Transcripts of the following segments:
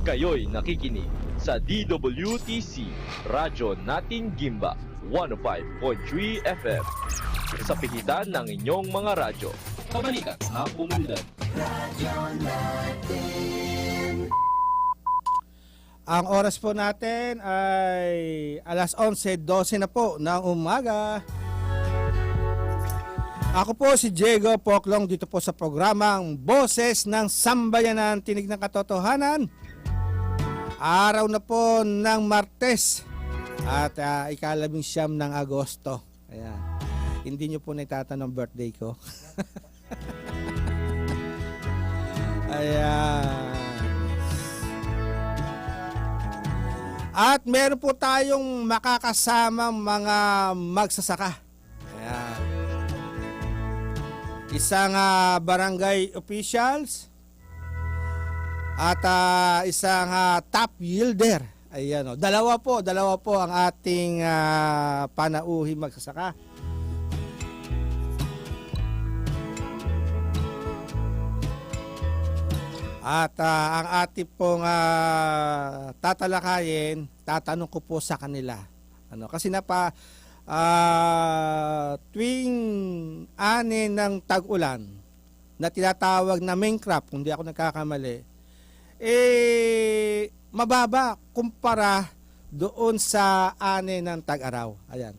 Kayo'y nakikinig sa DWTC Radyo Nating Gimba 105.3 FM sa pigitan ng inyong mga radyo. Pabalikan sa komunidad. Ang oras po natin ay alas 11.12 na po ng umaga. Ako po si Diego Poklong dito po sa programang Boses ng Sambayanan Tinig ng Katotohanan. Araw na po ng Martes at uh, ikalabing siyam ng Agosto. Ayan. Hindi nyo po naitatanong birthday ko. Ayan. At meron po tayong makakasamang mga magsasaka. Ayan. Isang ah, barangay officials at ah, isang ah, top yielder. Ayan o. Dalawa po, dalawa po ang ating ah, panauhi magsasaka. At ah, ang ating pong ah, tatalakayin, tatanong ko po sa kanila. Ano, kasi napa ah, tuwing ani ng tag-ulan na tinatawag na main crop, kung di ako nagkakamali, eh, mababa kumpara doon sa ani ng tag-araw. Ayan.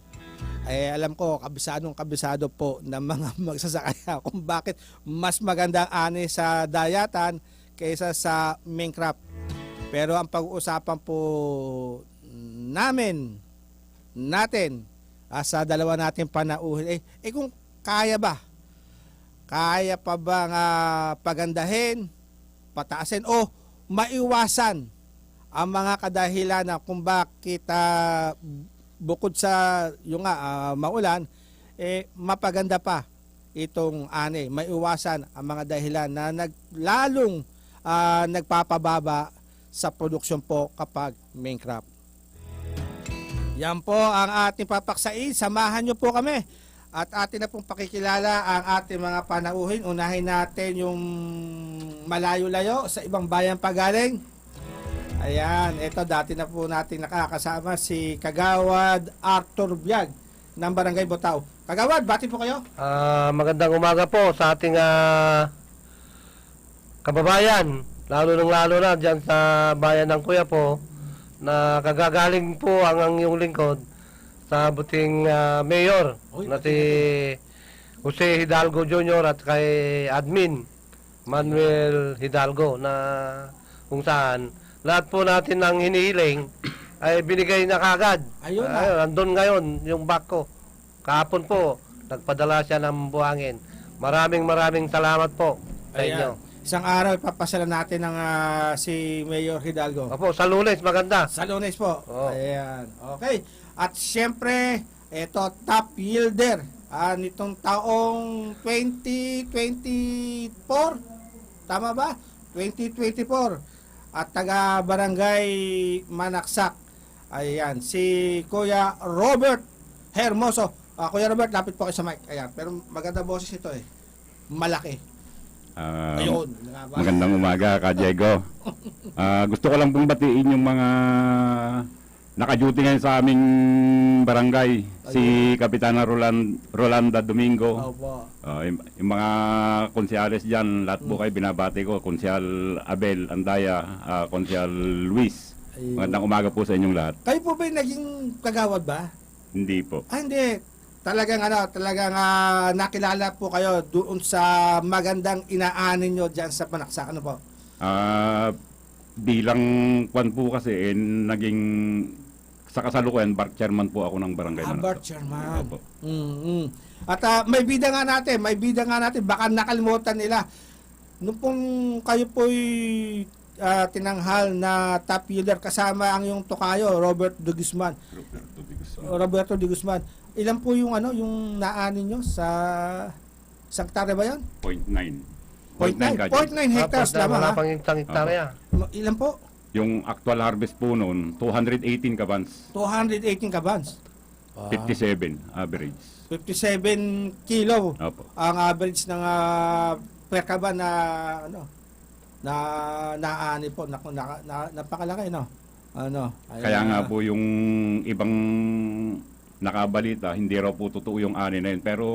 Eh, alam ko, kabisadong kabisado po ng mga magsasakaya kung bakit mas maganda ang ani sa dayatan kaysa sa crop. Pero ang pag-uusapan po namin, natin, ah, sa dalawa natin panauhin, eh, eh kung kaya ba? Kaya pa ba nga pagandahin, pataasin, o maiwasan ang mga kadahilan na kung bakit ah, bukod sa yung nga ah, maulan, eh mapaganda pa itong ani, maiwasan ang mga dahilan na naglalong ah, nagpapababa sa produksyon po kapag main crop. Yan po ang ating papaksain. Samahan nyo po kami. At atin na pong pakikilala ang ating mga panauhin. Unahin natin yung malayo-layo sa ibang bayan pagaling. Ayan, ito dati na po natin nakakasama si Kagawad Arthur Biag ng Barangay Botaw. Kagawad, bati po kayo. Ah, magandang umaga po sa ating ah, kababayan, lalo nang lalo na dyan sa bayan ng Kuya po, na kagagaling po ang, ang iyong lingkod sa buting ah, mayor Oy, na si Jose Hidalgo Jr. at kay admin Manuel Hidalgo na kung saan lahat po natin ng hinihiling ay binigay na kagad. Ayun na. Ayun, andun ngayon yung back ko. Kahapon po, nagpadala siya ng buhangin. Maraming maraming salamat po sa inyo. Isang araw ipapasala natin ng ah, si Mayor Hidalgo. Opo, sa lunes maganda. Sa lunes po. Oo. Ayan. Okay. At siyempre, ito top yielder ah, nitong taong 2024. Tama ba? 2024. At taga Barangay Manaksak. Ayan. Si Kuya Robert Hermoso. Ah, Kuya Robert, lapit po kayo sa mic. Ayan. Pero maganda boses ito eh. Malaki. Ah, Ayun. magandang umaga ka Diego. Ah, gusto ko lang pong batiin yung mga naka-duty ngayon sa aming barangay, si Kapitana Roland, Rolanda Domingo. Opo. Ah, yung, yung mga konsyales dyan, lahat po kayo binabati ko. Konsyal Abel Andaya, ah, konsyal Luis. Ayun. Magandang umaga po sa inyong lahat. Kayo po ba yung naging kagawad ba? Hindi po. Ah, hindi. Talagang ano, talagang ah, nakilala po kayo doon sa magandang inaanin nyo dyan sa Panaksak. Ano po? Ah, bilang kwan po kasi, eh, naging sa kasalukuyan, bar chairman po ako ng barangay. Ah. Bart Chairman. Opo. mm At ah, may bida nga natin, may bida nga natin. Baka nakalimutan nila. Nung pong kayo po'y ah, tinanghal na top yielder kasama ang yung tokayo, Robert De Guzman. Roberto de Guzman. Roberto De Guzman. Ilan po yung ano, yung naanin nyo sa sa hektare ba yan? Point nine. Point nine. ka, Point nine hectares Tapos na lamang wala ha? pang hektarya. Ma- Ilan po? Yung actual harvest po noon, 218 kabans, 218 kabans. 57 average. 57 kilo Opo. ang average ng ah, per kaban na ano na naani po naku na, na, napakalaki no ano Kaya nga po yung ibang nakabalita, hindi raw po totoo yung ani na yun. Pero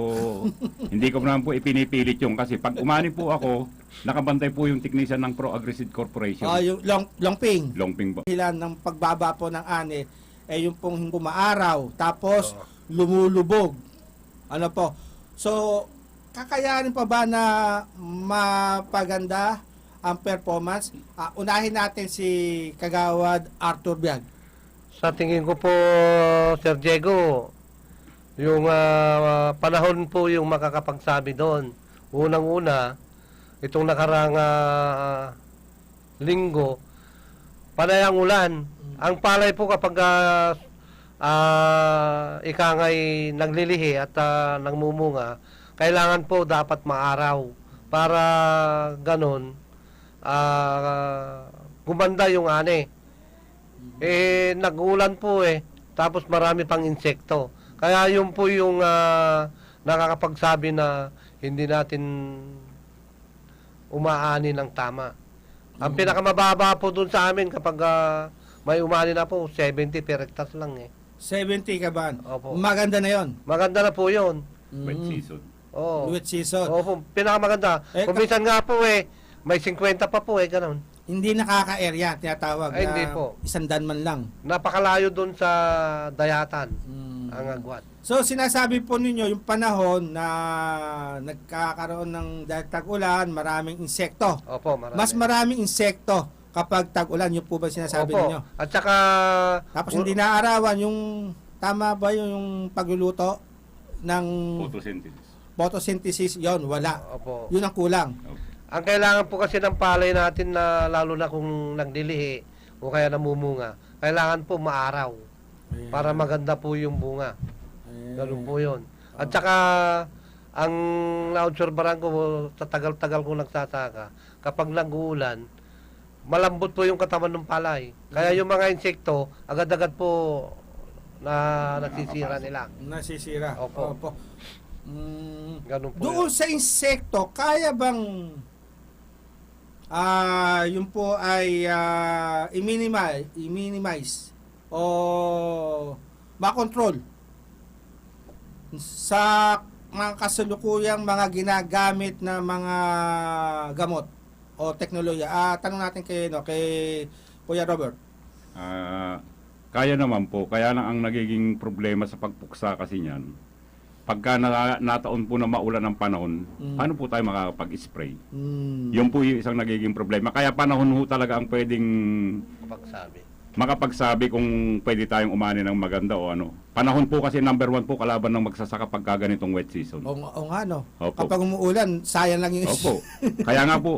hindi ko naman po ipinipilit yung kasi pag umani po ako, nakabantay po yung technician ng Pro Aggressive Corporation. ah yung long longping Longping po. dahilan ng pagbaba po ng ani eh yung pong pumaaraw tapos lumulubog ano po so kakayanin pa ba na mapaganda ang performance Ah, unahin natin si Kagawad Arthur Biag Sa tingin ko po, Sir Diego, yung ah, panahon po yung makakapagsabi doon. Unang-una, itong nakarang ah, linggo, panay ang ulan. Ang palay po kapag uh, ika nga'y naglilihi at ah, nagmumunga, kailangan po dapat maaraw para ganon ah, gumanda yung ani. Eh, nagulan po eh. Tapos marami pang insekto. Kaya yun po yung ah, nakakapagsabi na hindi natin umaani ng tama. Ang pinakamababa po dun sa amin kapag ah, may umani na po, 70 per hectare lang eh. 70 ka ba? Opo. Maganda na yon. Maganda na po yun. Wet Mm. season. Oo. Wet season. Opo, pinakamaganda. Eh, minsan nga po eh, may 50 pa po eh, ganun. Hindi nakaka-area, tinatawag Ay, na hindi po. isang dan man lang. Napakalayo dun sa dayatan, Mm. ang agwat. So sinasabi po ninyo yung panahon na nagkakaroon ng dahil tag-ulan, maraming insekto. Opo, marami. Mas maraming insekto kapag tag-ulan, yun po ba sinasabi Opo. ninyo? At saka... Tapos hindi naarawan yung tama ba yung, yung pagluluto ng Photosynthesis. photosynthesis yon wala. Opo. Yun ang kulang. Ang kailangan po kasi ng palay natin na lalo na kung nagdilihi o kaya namumunga, kailangan po maaraw para maganda po yung bunga. Ganun po yun. At saka, ang na-obserbahan ko sa tagal-tagal ko nagsasaka, kapag nag-uulan, malambot po yung katawan ng palay. Kaya yung mga insekto, agad-agad po na nasisira nila. Nasisira. Opo. Mm, Ganun po Doon yun. sa insekto, kaya bang ah yun po ay ah, i-minimize, i-minimize o makontrol sa mga kasalukuyang mga ginagamit na mga gamot o teknolohiya. Ah, tanong natin kay no, kay Kuya Robert. Ah, kaya naman po, kaya lang ang nagiging problema sa pagpuksa kasi niyan, pagka na, nataon po na maulan ng panahon, Mm. paano po tayo makakapag-spray? Mm. Yun po yung isang nagiging problema. Kaya panahon ho talaga ang pwedeng Kapag sabi. makapagsabi kung pwede tayong umani ng maganda o ano. Panahon po kasi number one po kalaban ng magsasaka pagka ganitong wet season. O, o nga no. Opo. Kapag umuulan, sayang lang yung Opo. Kaya nga po,